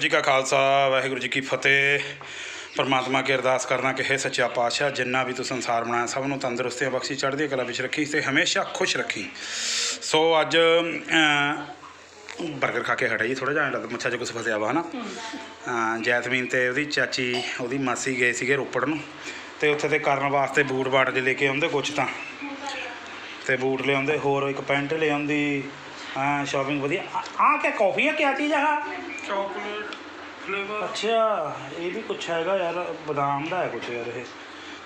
ਜੀ ਕਾ ਖਾਲਸਾ, ਵਾਹਿਗੁਰੂ ਜੀ ਕੀ ਫਤਿਹ। ਪਰਮਾਤਮਾ ਕੀ ਅਰਦਾਸ ਕਰਨਾ ਕਿ ਹੈ ਸੱਚਾ ਪਾਤਸ਼ਾਹ, ਜਿੰਨਾ ਵੀ ਤੂੰ ਸੰਸਾਰ ਬਣਾਇਆ, ਸਭ ਨੂੰ ਤੰਦਰੁਸਤੀਆਂ ਬਖਸ਼ੀ ਚੜ੍ਹਦੀ ਕਲਾ ਵਿੱਚ ਰੱਖੀ, ਤੇ ਹਮੇਸ਼ਾ ਖੁਸ਼ ਰੱਖੀ। ਸੋ ਅੱਜ ਬਰਗਰ ਖਾ ਕੇ ਹਟਾਈ ਜੀ ਥੋੜਾ ਜਿਹਾ ਲੱਗਦਾ ਮੁੱਛਾਂ 'ਚ ਕੁਝ ਫਸਿਆ ਵਾ ਹਨਾ। ਅਹ, ਜੈਸਮੀਨ ਤੇ ਉਹਦੀ ਚਾਚੀ, ਉਹਦੀ ਮਾਸੀ ਗਏ ਸੀਗੇ ਰੋਪੜ ਨੂੰ, ਤੇ ਉੱਥੇ ਤੇ ਕਰਨ ਵਾਸਤੇ ਬੂਟ ਬਾਟ ਜੇ ਲੈ ਕੇ ਆਉਂਦੇ ਕੁਛ ਤਾਂ। ਤੇ ਬੂਟ ਲਿਆਉਂਦੇ, ਹੋਰ ਇੱਕ ਪੈਂਟ ਲਿਆਉਂਦੀ, ਹਾਂ ਸ਼ਾਪਿੰਗ ਵਧੀਆ। ਆ ਕਿ ਕਾਫੀ ਆ ਕੀ ਚੀਜ਼ ਆ? ਚਾਕਲੇਟ। ਫਲੇਵਰ ਅੱਛਾ ਇਹ ਵੀ ਕੁਛ ਹੈਗਾ ਯਾਰ ਬਦਾਮ ਦਾ ਹੈ ਕੁਛ ਯਾਰ ਇਹ।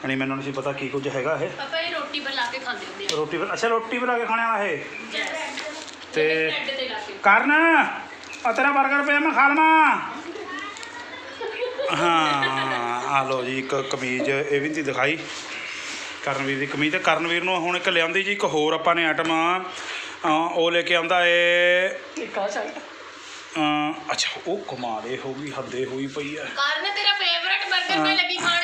ਯਾਨੀ ਮੈਨੂੰ ਨਹੀਂ ਸੀ ਪਤਾ ਕੀ ਕੁਝ ਹੈਗਾ ਇਹ। ਪਾਪਾ ਇਹ ਰੋਟੀ ਬਣਾ ਕੇ ਖਾਂਦੇ ਹੁੰਦੇ ਆ। ਰੋਟੀ ਅੱਛਾ ਰੋਟੀ ਬਣਾ ਕੇ ਖਾਣਾ ਇਹ? ਯੈਸ ਤੇ ਬ੍ਰੈਡ ਤੇ ਲਾ ਕੇ। ਕਰਨ ਆ ਤੇਰਾ 버ਗਰ ਪਿਆ ਮੈਂ ਖਾ ਲਵਾਂ। ਹਾਂ ਆ ਲੋ ਜੀ ਇੱਕ ਕਮੀਜ਼ ਇਹ ਵੀ ਤੀ ਦਿਖਾਈ। ਕਰਨਵੀਰ ਦੀ ਕਮੀਜ਼ ਤੇ ਕਰਨਵੀਰ ਨੂੰ ਹੁਣ ਇੱਕ ਲਿਆਂਦੀ ਜੀ ਇੱਕ ਹੋਰ ਆਪਾਂ ਨੇ ਆਈਟਮ ਉਹ ਲੈ ਕੇ ਆਉਂਦਾ ਏ। ਇੱਕ ਆ ਸ਼ਰਟ ਅਮ, ਅੱਛਾ ਉਹ ਕਮਾਰੇ ਹੋ ਗਈ ਹੱਦੇ ਹੋਈ ਪਈ ਹੈ ਕਾਰਨ ਤੇਰਾ ਫੇਵਰਟ 버ਗਰ ਤੇ ਲੱਗੀ ਖਾਣ।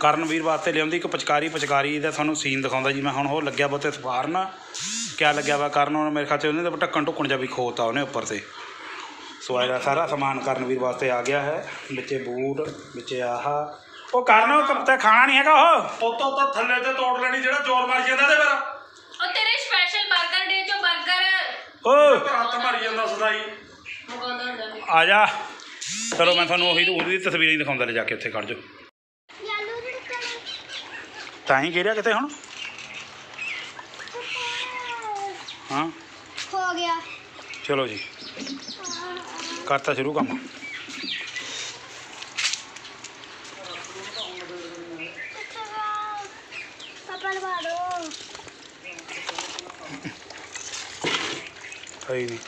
ਕਰਨਵੀਰ ਵਾਸਤੇ ਲਿਆਉਂਦੀ ਇੱਕ ਪਚਕਾਰੀ ਪਚਕਾਰੀ ਦਾ ਤੁਹਾਨੂੰ ਸੀਨ ਦਿਖਾਉਂਦਾ ਜੀ। ਮੈਂ ਹੁਣ ਉਹ ਲੱਗਿਆ ਬੋਤੇ ਸਵਾਰਨ ਕਿਆ ਲੱਗਿਆ ਵਾ ਕਰਨ ਮੇਰੇ ਖਿਆਲ 'ਚ ਉਹਨੇ ਤਾਂ ਢੱਕਣ ਢੁੱਕਣ ਜਿਹਾ ਵੀ ਖੋਤਾ ਉਹਨੇ ਉੱਪਰ ਤੇ। ਸੋ ਇਹਦਾ ਸਾਰਾ ਸਮਾਨ ਕਰਨਵੀਰ ਵਾਸਤੇ ਆ ਗਿਆ ਹੈ। ਵਿੱਚੇ ਬੂਟ ਵਿੱਚੇ ਆਹ। ਉਹ ਕਰਨ ਉਹ ਤਾਂ ਖਾਣਾ ਨਹੀਂ ਹੈਗਾ ਉਹ। ਉਤੋਂ ਤਾਂ ਥੱਲੇ ਤੇ ਤੋੜ ਲੈਣੀ ਜਿਹੜਾ ਜ਼ੋਰ ਮਾਰ ਜਾਂਦਾ ਤੇ ਫਿਰ। ਉਹ ਤੇਰੇ ਹੱਥ ਮਾਰੀ ਜਾਂਦਾ ਸਦਾਈ। ਆ ਜਾ। ਚਲੋ ਮੈਂ ਤੁਹਾਨੂੰ ਉਹੀ ਉਹਦੀ ਤਸਵੀਰਾਂ ਹੀ ਦਿਖਾਉਂਦਾ ਲੈ ਜਾ ਕੇ ਉੱਥੇ ਖੜ ਜਾਓ। ਤਾਂ ਹੀ ਗਿਰਿਆ ਕਿਤੇ ਹੁਣ? ਹਾਂ। ਹੋ ਗਿਆ। ਚਲੋ ਜੀ। ਕਰਤਾ ਸ਼ੁਰੂ ਕੰਮ। ਸਹੀ ਨਹੀਂ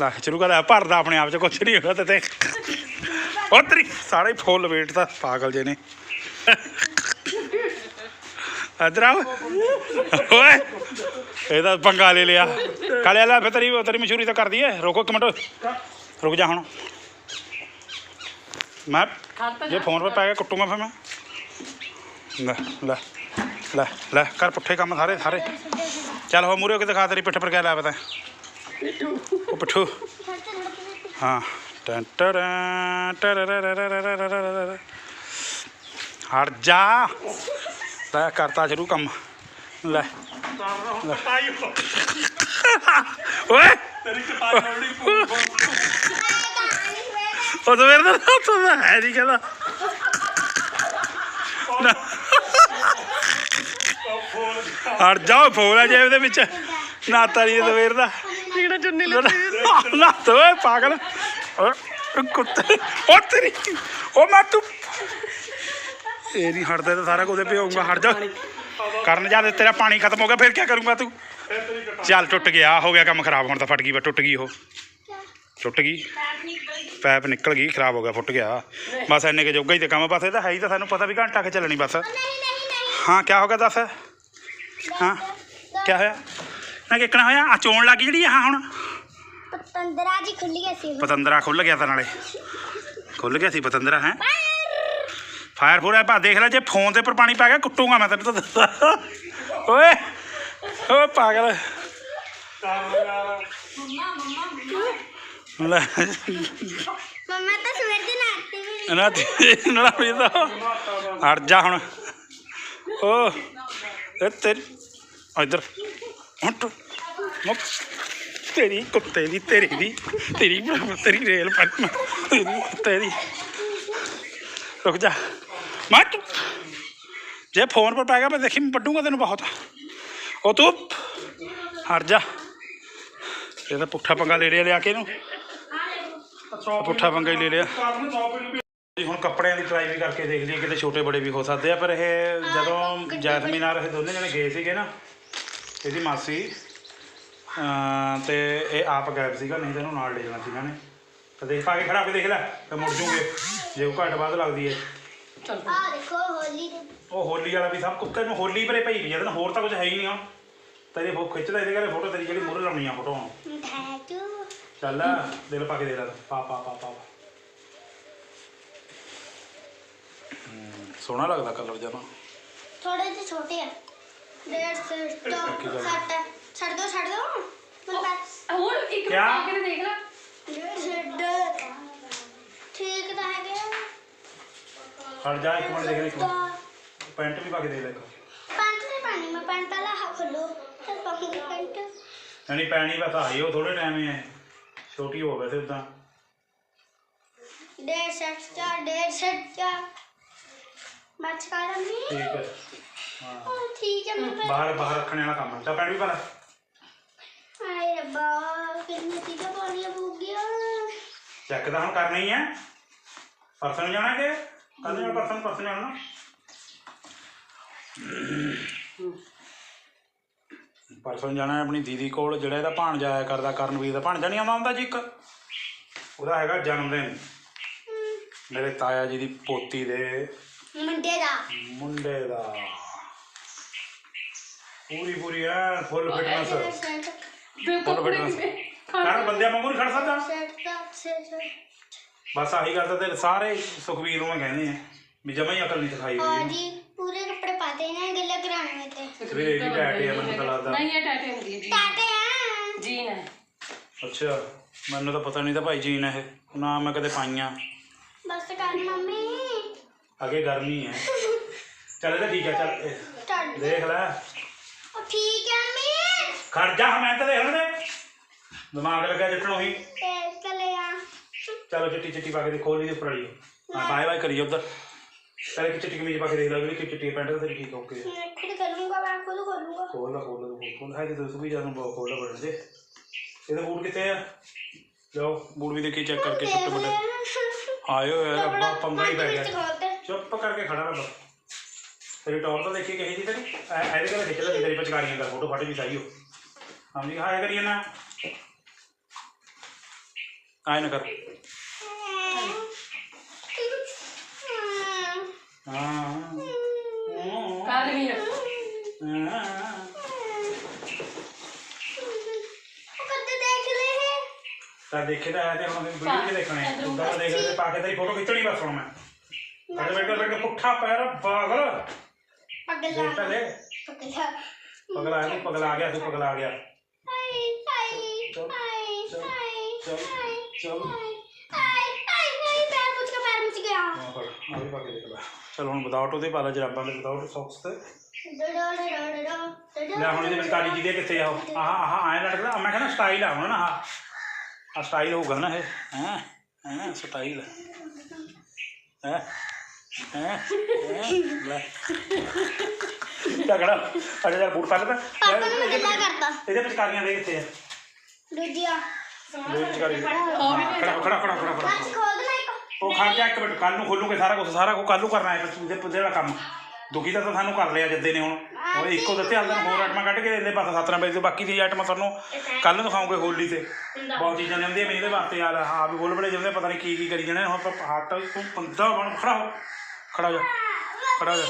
ਲਾ ਸ਼ੁਰੂ ਕਰ ਭਰਦਾ ਆਪਣੇ ਆਪ ਚ ਕੁਛ ਨਹੀਂ ਹੋਗਾ ਤੇ ਉਹ ਤੇਰੀ ਸਾਰੇ ਫੁੱਲ ਵੇਟ ਤਾਂ ਪਾਗਲ ਜੇ ਨੇ। ਇਧਰ ਆ। ਓਏ ਇਹਦਾ ਪੰਗਾ ਲੈ ਲਿਆ। ਕਾਲੇ ਲੈ ਫਿਰ ਤੇਰੀ ਤੇਰੀ ਮਸ਼ਹੂਰੀ ਤਾਂ ਕਰਦੀ ਏ ਰੁਕੋ ਇੱਕ ਮਿੰਟ। ਰੁਕ ਜਾ ਹੁਣ। ਮੈਂ ਜੇ ਫੋਨ 'ਤੇ ਪੈ ਗਿਆ ਕੁੱਟੂਗਾ ਫਿਰ ਮੈਂ। ਲੈ ਲੈ ਲੈ ਲੈ ਕਰ ਪੁੱਠੇ ਕੰਮ ਸਾਰੇ ਸਾਰੇ। ਚੱਲ ਹੋ ਮੂਰੇ ਹੋ ਕੇ ਦਿਖਾ ਤੇਰੀ ਪਿੱਠ ਪਰ ਕਿਆ ਲਾਇਆ ਪਤਾ। ਉਹ ਪਿੱਠੂ। ਹਾਂ। ਟੰ ਟਰ ਟਰ ਹਟ ਜਾ। ਲੈ। ਕਰਤਾ ਸ਼ੁਰੂ ਕੰਮ ਲੈ ਓਏ ਤੇਰੀ ਕਪਾਈ ਉਹਦੀ ਉਹ ਤਾਂ ਮੇਰੇ ਦਾ ਹੱਥ ਹੈ ਨਹੀਂ ਕਹਿੰਦਾ। ਹਟ ਜਾ ਫੋਨ ਆ ਜੇਬ ਦੇ ਵਿੱਚ। ਨਾ ਤਾਰੀ ਦੇ ਦਵੇਰ ਦਾ। ਜਿਹੜਾ ਚੁੰਨੀ ਨਾ ਤੋਏ ਪਾਗਲ। ਓਏ, ਕੁੱਤੇ। ਉਹ ਤੇਰੀ ਉਹ ਮੈਂ ਤੂੰ ਇਹ ਨਹੀਂ ਹਟਦਾ ਤਾਂ ਸਾਰਾ ਕੁਝ ਪਿਆਉਂਗਾ ਹਟ ਜਾ। ਕਰਨ ਜਾ ਤੇ ਤੇਰਾ ਪਾਣੀ ਖਤਮ ਹੋ ਗਿਆ ਫਿਰ ਕੀ ਕਰੂੰਗਾ ਤੂੰ? ਚੱਲ ਟੁੱਟ ਗਿਆ ਹੋ ਗਿਆ ਕੰਮ ਖਰਾਬ ਹੁਣ ਤਾਂ ਫਟ ਗਈ ਬਸ ਟੁੱਟ ਗਈ ਉਹ। ਟੁੱਟ ਗਈ। ਪੈਪ ਨਿਕਲ ਗਈ ਖਰਾਬ ਹੋ ਗਿਆ ਫੁੱਟ ਗਿਆ। ਬਸ ਇੰਨੇ ਕੇ ਜੋਗਾ ਹੀ ਤੇ ਕੰਮ ਬਸ ਇਹ ਤਾਂ ਹੈ ਹੀ ਤਾਂ ਸਾਨੂੰ ਪਤਾ ਵੀ ਘੰਟਾ ਕੇ ਚੱਲਣੀ ਬਸ। ਨਹੀਂ ਨਹੀਂ ਨਹੀਂ। ਹਾਂ ਕੀ ਹੋ ਗਿਆ ਦੱਸ? ਹਾਂ ਕੀ ਹੋਇਆ? ਨਾ ਕਿਕਣਾ ਹੋਇਆ? ਆ ਚੋਣ ਲੱਗੀ ਜਿਹੜੀ ਹਾਂ ਹੁਣ। ਪਤੰਦਰਾ ਜੀ ਖੁੱਲੀ ਗਈ ਸੀ ਪਤੰਦਰਾ ਖੁੱਲ ਗਿਆ ਤਾਂ ਨਾਲੇ। ਖੁੱਲ ਗਿਆ ਸੀ ਪਤੰਦਰਾ ਹੈ? ਫਾਇਰ ਫੂਰ ਹੈ ਭਾ ਦੇਖ ਲੈ ਜੇ ਫੋਨ ਦੇ ਉੱਪਰ ਪਾਣੀ ਪੈ ਗਿਆ ਕੁੱਟੂਗਾ ਮੈਂ ਤੈਨੂੰ ਤਾਂ ਦੱਸਦਾ ਓਏ ਓ ਪਾਗਲ। ਮੰਮਾ ਤਾਂ ਸਵੇਰ ਦੀ ਨਾਤੀ ਵੀ। ਨਾ। ਤੇ ਨਾ ਵੀ ਤਾਂ ਹਟ ਜਾ ਹੁਣ। ਓ ਤੇਰੀ ਇਧਰ। ਹਟ। ਮੁੱਕ। ਤੇਰੀ ਕੁੱਤੇ ਦੀ ਤੇਰੀ ਦੀ ਤੇਰੀ ਤੇਰੀ ਰੇਲ ਪੱਟ ਤੇਰੀ ਕੁੱਤੇ ਦੀ ਰੁਕ ਜਾ। ਮਤ ਜੇ ਫੋਨ ਪਰ ਪੈ ਗਿਆ ਮੈਂ ਦੇਖੀ ਮੈਂ ਵੱਡੂਗਾ ਤੈਨੂੰ ਬਹੁਤ। ਉਹ ਤੂੰ ਹਟ ਜਾ। ਇਹ ਤਾਂ ਪੁੱਠਾ ਪੰਗਾ ਲੈ ਲਿਆ ਲਿਆ ਕੇ ਇਹਨੂੰ। ਪੁੱਠਾ ਪੰਗਾ ਹੀ ਲੈ ਲਿਆ। ਜੀ ਹੁਣ ਕੱਪੜਿਆਂ ਦੀ ਟਰਾਈ ਵੀ ਕਰਕੇ ਦੇਖ ਲਈਏ ਕਿਤੇ ਛੋਟੇ ਬੜੇ ਵੀ ਹੋ ਸਕਦੇ ਆ। ਪਰ ਇਹ ਜਦੋਂ ਜੈਸਮੀਨ ਨਾਲ ਇਹ ਦੋਨੇ ਜਣੇ ਗਏ ਸੀਗੇ ਨਾ ਇਹਦੀ ਮਾਸੀ ਤੇ ਇਹ ਆਪ ਗਾਇਬ ਸੀਗਾ ਨਹੀਂ ਤਾਂ ਇਹਨੂੰ ਨਾਲ ਲੈ ਜਾਣਾ ਸੀ ਇਹਨਾਂ ਨੇ। ਤਾਂ ਦੇਖ ਪਾ ਕੇ ਖੜਾ ਕੇ ਦੇਖ ਲੈ ਤੇ ਮੁੜ ਜੂਗੇ। ਜੇ ਉਹ ਘੱਟ ਵੱਧ ਲੱਗਦੀ ਹੈ ਆਹ ਦੇਖੋ ਹੋਲੀ ਦੇ ਉਹ ਹੋਲੀ ਵਾਲਾ ਵੀ ਸਭ ਕੁੱਤੇ ਨੂੰ ਹੋਲੀ ਪਰੇ ਪਈ ਵੀ ਇਹਦੇ ਹੋਰ ਤਾਂ ਕੁਝ ਹੈ ਹੀ ਨਹੀਂ ਹੁਣ ਤੇਰੀ ਫੋ ਖਿੱਚਦਾ ਇਹਦੇ ਘਰੇ ਫੋਟੋ ਤੇਰੀ ਜਿਹੜੀ ਮੂਹਰੇ ਲਾਉਣੀ ਆ ਫੋਟੋ ਚੱਲ ਦਿਲ ਪਾ ਕੇ ਦੇ ਲੈ ਪਾ ਪਾ ਪਾ ਪਾ। ਸੋਹਣਾ ਲੱਗਦਾ ਕਲਰ ਜਨਾ ਥੋੜੇ ਜਿਹੇ ਛੋਟੇ ਆ ਡੇਢ ਸੱਟ ਸੱਟ ਛੱਡ ਦੋ ਛੱਡ ਦੋ ਮੈਨੂੰ ਬਸ ਹੋਰ ਇੱਕ ਮਿੰਟ ਆ ਕੇ ਦੇਖ ਲੈ ਡੇਢ ਸੱਟ ਠੀਕ ਤਾਂ ਹੈਗੇ ਹਟ ਜਾ ਇੱਕ ਮਿੰਟ ਦੇਖ ਲੈ ਇੱਕ ਮਿੰਟ ਪੈਂਟ ਵੀ ਪਾ ਕੇ ਦੇਖ ਲੈ ਪੈਂਟ ਨਹੀਂ ਪਾਣੀ ਮੈਂ ਪੈਂਟ ਵਾਲਾ ਖੋਲੋ ਤੇ ਪਾਉਂਗੀ ਪੈਂਟ ਨਹੀਂ ਪੈਣੀ ਬਸ ਆਈ ਉਹ ਥੋੜੇ ਟਾਈਮ ਹੀ ਹੈ ਛੋਟੀ ਹੋ ਵੈਸੇ ਉਦਾਂ ਡੇਢ ਸੱਟ ਚਾ ਡੇਢ ਸੱਟ ਚਾ ਮੱਚ ਕਾਰਮੀ ਠੀਕ ਹੈ। ਹਾਂ ਉਹ ਠੀਕ ਹੈ ਮੈਂ ਫਿਰ। ਬਾਹਰ ਬਾਹਰ ਰੱਖਣੇ ਵਾਲਾ ਕੰਮ। ਤਾਂ ਵੀ ਹਾਏ ਰੱਬਾ ਕਿੰਨੀ ਚੀਜ਼ਾਂ ਚੈੱਕ ਤਾਂ ਹੁਣ ਕਰਨਾ ਹੀ ਹੈ ਪਰਸੋਂ ਨੂੰ ਜਾਣਾ ਕਿ ਕੱਲ ਨੂੰ ਜਾਣਾ ਪਰਸੋਂ ਪਰਸੋਂ ਜਾਣਾ? ਨਾ ਪਰਸੋਂ ਨੂੰ ਜਾਣਾ ਹੈ ਆਪਣੀ ਦੀਦੀ ਕੋਲ ਜਿਹੜਾ ਇਹਦਾ ਭਾਣਜਾ ਆਇਆ ਕਰਦਾ ਕਰਨਵੀਰ ਦਾ। ਭਾਣਜਾ ਨਹੀਂ ਆਉਂਦਾ ਹੁੰਦਾ ਜੀ ਇੱਕ? ਉਹਦਾ ਹੈਗਾ ਜਨਮ ਦਿਨ। ਮੇਰੇ ਤਾਇਆ ਜੀ ਦੀ ਪੋਤੀ ਦੇ ਮੁੰਡੇ ਦਾ। ਮੁੰਡੇ ਦਾ। ਪੂਰੀ ਪੂਰੀ ਐ ਫੁੱਲ ਫਿਟਨੈਸ ਫੁੱਲ ਫਿਟਨੈਸ ਕਰ ਬੰਦਿਆਂ ਵਾਂਗੂ ਨਹੀਂ ਖੜ ਸਕਦਾ? ਬਸ ਆਹੀ ਗੱਲ ਤਾਂ ਸਾਰੇ ਸੁਖਵੀਰ ਨੂੰ ਕਹਿੰਦੇ ਆ ਵੀ ਜਮਾ ਹੀ ਅਕਲ ਨਹੀਂ ਸਿਖਾਈ ਹੋਈ। ਜੀ ਪੂਰੇ ਕੱਪੜੇ ਪਾਤੇ ਨੇ ਗੱਲਾਂ ਕਰਾਉਣ ਵਿੱਚ ਸਵੇਰੇ ਵੀ ਟਾਟੇ ਆ ਮੈਨੂੰ ਤਾਂ ਲੱਗਦਾ। ਨਹੀਂ ਇਹ ਟਾਟੇ ਹੁੰਦੀ ਜੀ। ਟਾਟੇ ਆ? ਜੀ ਨਾ। ਅੱਛਾ ਮੈਨੂੰ ਤਾਂ ਪਤਾ ਨਹੀਂ ਤਾਂ ਭਾਈ ਜੀ ਨਾ ਇਹ। ਨਾ ਮੈਂ ਕਦੇ ਪਾਈਆਂ। ਬਸ ਕਰ ਮੰਮੀ। ਅੱਗੇ ਗਰਮੀ ਹੈ ਚੱਲ ਇਹ ਤਾਂ ਠੀਕ ਹੈ ਚੱਲ ਇਹ टाट ਦੇਖ ਲੈ ओ ठीक है मम्मी ਖੜ ਜਾ ਮੈਂ ਤਾਂ ਦੇਖ ਲੈਂਦੇ ਦਿਮਾਗ ਲੱਗਾ ਜਿੱਟਣੋਂ ਹੀ ए चले आ ਚਲੋ ਚਿੱਟੀ ਚਿੱਟੀ ਪਾ ਕੇ ਦੇ ਖੋਲੀ ਦੇ ਉੱਪਰ ਵਾਲੀ ਹਾਂ ਬਾਏ ਬਾਏ ਕਰੀਏ ਉਧਰ ਚੱਲ ਇੱਕ ਚਿੱਟੀ ਕਮੀਜ਼ ਪਾ ਕੇ ਦੇਖ ਲੈ ਜਿਹੜੀ ਕਿ ਚਿੱਟੀ ਪੈਂਟ ਤੇ ਠੀਕ ਓਕੇ मैं खुद करूंगा मैं खुद खोलूंगा ਖੋਲ ਲਾ ਖੋਲ ਲਾ ਤੂੰ ਖੋਲ ਹੈ ਕਿ ਤੂੰ ਵੀ ਜਾਨੂੰ ਬਹੁਤ ਖੋਲ ਲਾ ਬੜੇ ਦੇ ਇਹਦੇ ਬੂਟ ਕਿੱਥੇ ਆ ਲਓ ਬੂਟ ਵੀ ਦੇਖੀ ਚੈੱਕ ਕਰਕੇ ਛੋਟੇ ਵੱਡੇ ਆਇਓ ਯਾਰ ਅੱਬਾ ਪੰਗਾ ਹੀ ਪੈ ਗਿਆ ਚੁੱਪ ਕਰਕੇ ਖੜਾ ਰਹਿ ਬਸ ਤੇਰੀ ਟੌਰ ਤਾਂ ਦੇਖੀ ਕਹੀ ਜੀ ਤੇਰੀ ਐ- ਇਹਦੇ ਕੋਲ ਖਿੱਚ ਲੈ ਤੇਰੀ ਪਚਕਾਰੀਆਂ ਕਰ ਫੋਟੋ ਫਾਟੇ ਵੀ ਚਾਹੀਓ ਹਮ ਜੀ ਹਾਇਆ ਕਰੀਏ ਨਾ ਆਏ ਨਾ ਕਰ ਹਾਂ ਕਰ ਵੀ ਹੈ ਹਾਂ। कद देख ले है ਤਾਂ ਦੇਖੇ ਤਾਂ ਹੈ ਤੇ ਹੁਣ ਵੀਡੀਓ ਚ ਦੇਖਣੇ ਆ ਉਦਾਂ ਦੇਖ ਲੈ ਪਾ ਕੇ ਤੇਰੀ ਫੋਟੋ ਖਿੱਚਣੀ ਬਸ ਹੁਣ ਮੈਂ ਅਰੇ ਬੈਠਾ ਲੱਗ ਪੁੱਠਾ ਪੈਰ ਬਾਗਲ ਪਗਲਾ। ਬੇਟਾ ਪਗਲਾ। ਆ ਗਿਆ ਪਗਲਾ ਆ ਤੂੰ ਪਗਲਾ ਗਿਆ। ਚਲ ਹੁਣ ਵਿਦਆਊਟ ਉਹਦੇ ਪਾ ਜਰਾਬਾਂ ਦੇ ਵਿਦਆਊਟ ਸੌਕਸ ਤੇ। ਲੈ ਹੁਣ ਇਹਦੇ ਵਿੱਚ ਕਾਲੀ ਜੀ ਦੇ ਕਿੱਥੇ ਆ ਉਹ? ਆਹ ਆਹ ਐਂ ਲਟਕਦਾ। ਮੈਂ ਕਹਿੰਦਾ ਸਟਾਈਲ ਆ ਹੁਣ ਨਾ ਆਹ। ਆ ਸਟਾਈਲ ਹੋਊਗਾ ਨਾ ਇਹ। ਹੈ ਹੈ ਸਟਾਈਲ। ਹੈ? ਹੈ ਤਗੜਾ ਅਜੇ ਯਾਰ ਬੂਟ ਪਾ ਲੈਦਾ ਪਾਪਾ ਨੇ ਮੈਨੂੰ ਗੱਲਾਂ ਕਰਤਾ ਇਹਦੇ ਪਿਚਕਾਰੀਆਂ ਦੇ ਕਿੱਥੇ ਆ ਦੂਜੀਆ ਦੋ ਪਿਚਕਾਰੀ ਖੜਾ ਖੜਾ ਖੜਾ ਖੜਾ ਖੜਾ ਬਸ ਖੋਲ ਦੇ ਇੱਕ ਉਹ ਖੜ ਜਾ ਇੱਕ ਮਿੰਟ ਕੱਲ ਨੂੰ ਖੋਲੂਗੇ ਸਾਰਾ ਕੁਝ ਸਾਰਾ ਕੁਝ ਕੱਲ ਨੂੰ ਕਰਨਾ ਹੈ ਪਰ ਦੇ ਜਿਹੜਾ ਕੰਮ ਦੁਖੀ ਤਾਂ ਸਾਨੂੰ ਕਰ ਲਿਆ ਜਿੱਦੇ ਨੇ ਹੁਣ ਉਹ ਇੱਕੋ ਦਿੱਤੇ ਹਾਲ ਦਿਨ ਹੋਰ ਆਈਟਮਾਂ ਕੱਢ ਕੇ ਦਿੰਦੇ ਬਸ ਸੱਤ ਨੰਬਰ ਤੇ ਬਾਕੀ ਦੀ ਆਈਟਮਾਂ ਤੁਹਾਨੂੰ ਕੱਲ ਨੂੰ ਦਿਖਾਉਂਗੇ ਹੋਲੀ ਤੇ ਬਹੁਤ ਚੀਜ਼ਾਂ ਲਿਆਉਂਦੇ ਮੈਂ ਇਹਦੇ ਵਾਸਤੇ ਯਾਰ ਹਾਂ ਵੀ ਬੋਲ ਬੜੇ ਜਾਂਦੇ ਪਤਾ ਨਹੀਂ ਕੀ ਕੀ ਕਰੀ ਜਾਣੇ ਹੁਣ ਹੱਟ ਤੂੰ ਬੰਦਾ ਬਣ ਖੜਾ ਹੋ ਖੜਾ ਹੋ ਜਾ, ਖੜਾ ਹੋ ਜਾ।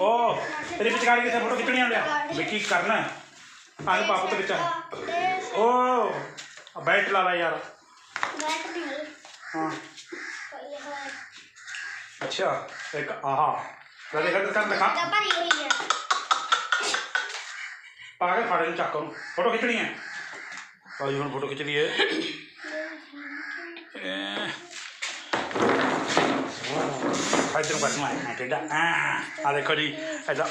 ਓ, ਤੇਰੀ ਪਿਚਕਾਰੀ ਕਿੱਥੇ, ਫੋਟੋ ਖਿੱਚਣੀ ਆ ਲਿਆ ਵੀ ਕਰਨਾ ਆ ਆਹ ਪਾਪ ਤੇ ਵਿੱਚ ਓ, ਆ ਬੈਲਟ ਲਾ ਲੈ ਯਾਰ। ਹਾਂ। ਅੱਛਾ, ਇੱਕ ਆਹਾ। ਲੈ ਦੇਖ, ਤੇ ਕਰ ਦਿਖਾ। ਪਾ ਕੇ ਫਾੜੇ ਨੂੰ ਚੱਕ ਉਹਨੂੰ। ਫੋਟੋ ਖਿੱਚਣੀ ਹੈ। ਆਜੀ ਹੁਣ ਫੋਟੋ ਖਿੱਚ ਲਈਏ। ਇਧਰ ਕਰ ਮੈਂ ਮੈਂ ਟੇਡਾ ਆ ਦੇਖੋ ਜੀ ਐਦਾ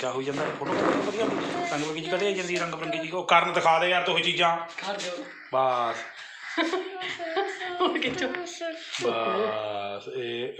ਕਿਆ ਹੋ ਜਾਂਦਾ? ਫੋਟੋ ਵਧੀਆ ਰੰਗ ਬਰੰਗੀ ਜੀ ਕਦੇ ਜਾਂਦੀ ਰੰਗ ਬਰੰਗੀ ਜੀ। ਉਹ ਕਰਨ ਦਿਖਾ ਦੇ ਯਾਰ ਤੂੰ ਚੀਜ਼ਾਂ। ਕਰ ਦਿਓ। ਬਸ। ਕਿੱਥੋਂ? ਬਸ ਇਹ